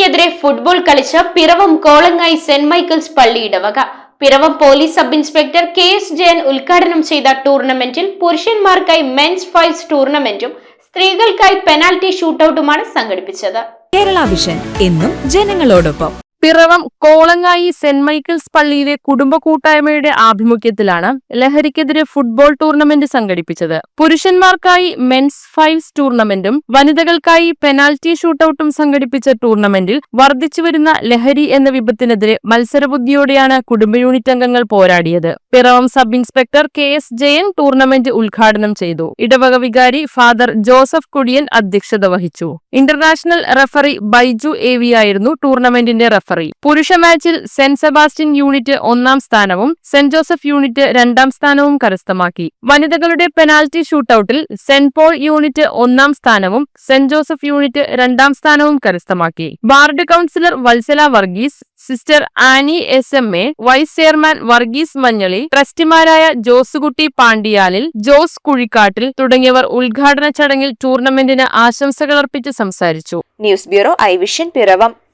ലഹരിക്കെതിരെ ഫുട്ബോൾ കളിച്ച Piravom കോളങ്ങായി Saint Michael's പള്ളി ഇടവക Piravom police sub inspector K S Jayan ഉദ്ഘാടനം ചെയ്ത ടൂർണമെന്റിൽ പുരുഷന്മാർക്കായി മെൻസ് ഫൈവ്സ് ടൂർണമെന്റും സ്ത്രീകൾക്കായി പെനാൽറ്റി ഷൂട്ടൌട്ടുമാണ് സംഘടിപ്പിച്ചത്. കേരള വിഷൻ എന്നും ജനങ്ങളോടൊപ്പം. പിറവം കോളങ്ങായി സെന്റ് മൈക്കിൾസ് പള്ളിയിലെ കുടുംബ കൂട്ടായ്മയുടെ ആഭിമുഖ്യത്തിലാണ് ലഹരിക്കെതിരെ ഫുട്ബോൾ ടൂർണമെന്റ് സംഘടിപ്പിച്ചത്. പുരുഷന്മാർക്കായി മെൻസ് ഫൈവ്സ് ടൂർണമെന്റും വനിതകൾക്കായി പെനാൽറ്റി ഷൂട്ടൌട്ടും സംഘടിപ്പിച്ച ടൂർണമെന്റിൽ വർദ്ധിച്ചുവരുന്ന ലഹരി എന്ന വിപത്തിനെതിരെ മത്സരബുദ്ധിയോടെയാണ് കുടുംബ യൂണിറ്റ് അംഗങ്ങൾ പോരാടിയത്. Piravom sub inspector K S Jayan tournament ഉദ്ഘാടനം ചെയ്തു. ഇടവക വികാരി ഫാദർ ജോസഫ് കുടിയൻ അധ്യക്ഷത വഹിച്ചു. ഇന്റർനാഷണൽ റഫറി ബൈജു എ ആയിരുന്നു ടൂർണമെന്റിന്റെ റഫറി. പുരുഷ മാച്ചിൽ സെന്റ് സെബാസ്റ്റ്യൻ യൂണിറ്റ് ഒന്നാം സ്ഥാനവും സെന്റ് ജോസഫ് യൂണിറ്റ് രണ്ടാം സ്ഥാനവും കരസ്ഥമാക്കി. വനിതകളുടെ പെനാൽറ്റി ഷൂട്ടൌട്ടിൽ സെന്റ് പോൾ യൂണിറ്റ് ഒന്നാം സ്ഥാനവും സെന്റ് ജോസഫ് യൂണിറ്റ് രണ്ടാം സ്ഥാനവും കരസ്ഥമാക്കി. Ward councillor Vatsala Varghese sister Annie S M A vice chairman Varghese Manjali ട്രസ്റ്റിമാരായ Josekutty Pandiyalil Jose Kuzhikkattil തുടങ്ങിയവർ ഉദ്ഘാടന ചടങ്ങിൽ ടൂർണമെന്റിന് ആശംസകൾ അർപ്പിച്ച് സംസാരിച്ചു. News bureau I vision Piravom.